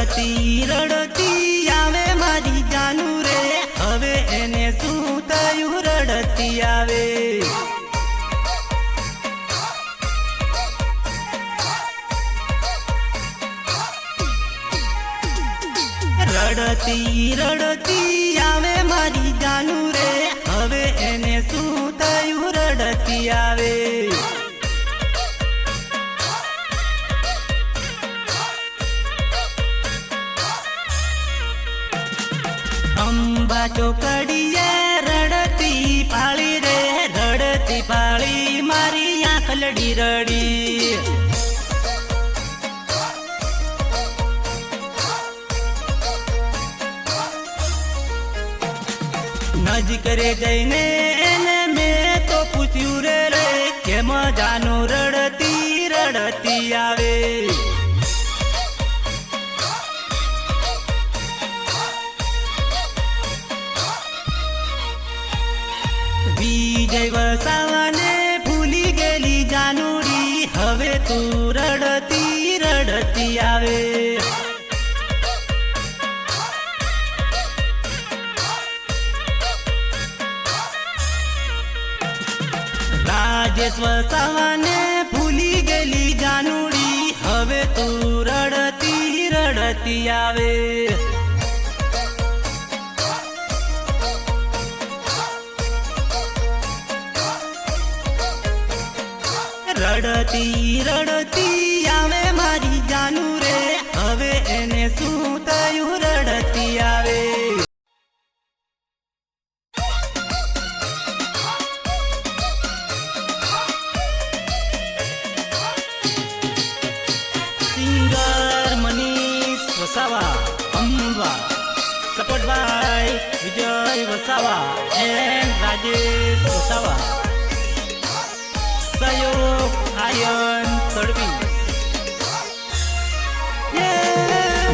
રડતી રડતી આવે મારી જાનુ રે. હવે એને શું થયું? રડતી આવે. રડતી રડતી ચોકડીએ રડતી પાળી રે, રડતી પાળી મારી આંખ લડી રડી. નજીક રે જઈને મેં તો પૂછ્યું રે રે કેમ જાનું રડતી રડતી આવે વિજય વસાવાને ભૂલી ગયેલી જાનુડી. હવે તું રડતી રડતી આવે. રાજેશ વસાવાને ભૂલી ગયેલી જાનુડી. હવે તું રડતી રડતી આવે. રડતી રડતી આવે મારી જાનુ રે. હવે એને શું થયું? રડતી આવે. સિંગર મનીષ વસાવા અંબા સપોર્ટભાઈ વિજય વસાવા એન્ડ રાજેશ વસાવા. સહયોગ આયન તડવી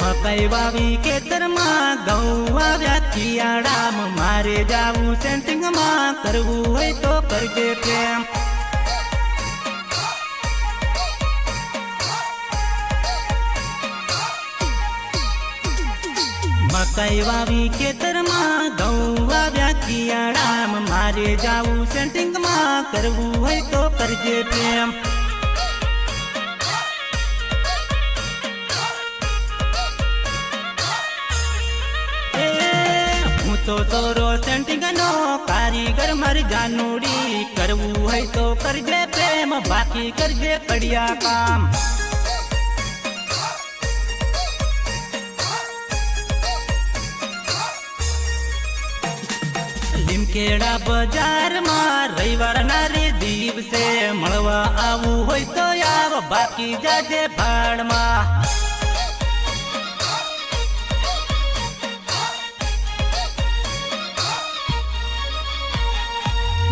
મકાઈ વાવી ખેતરમાં ઘઉં આવ્યા થિયાડામાં મારે જાવું સેન્ટિંગમાં કરવું હોય તો કરજે પ્રેમ મકાઈ વાવી ખેતરમાં ઘઉં આવ્યા ખિયાળામાં મારે જાવું સેન્ટિંગમાં કરવું હોય તો કરજે પ્રેમ તો તોરો સેન્ટિંગનો કારીગર મારી જાનુડી કરવું હોય તો કરજે પ્રેમ, બાકી કરજે પડ્યા કામ. લીમખેડા બજારમાં રવિવારના રે દિવસે મળવા આવું હોય તો આવ, બાકી જાજે ભાડમાં.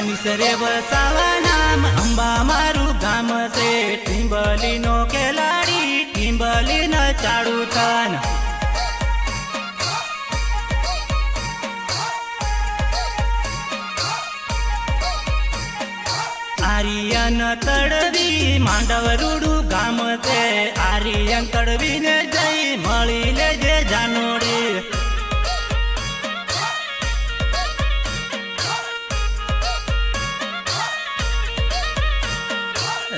મનીષ વસાવા નામ અંબા મારું ગામ છે. ટીંબલી નો ખેલાડી ટીંબલી ન ચાડુ થાન આર્યન તડવી માંડવ રૂડું ગામ છે. આર્યન તડવીને જઈ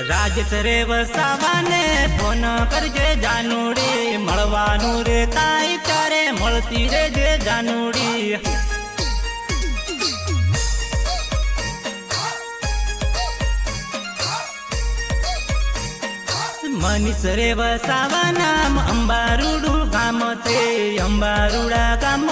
રાજેશ રે વસાવાને ફોન કરજે જાનુડી, મળવાનું રે તાઈ તારે મળતી રેજે જાનુડી. મનીષ રે વસાવા નામ અંબારુડું ગામ છે, અંબારુડા ગામ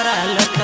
I love you.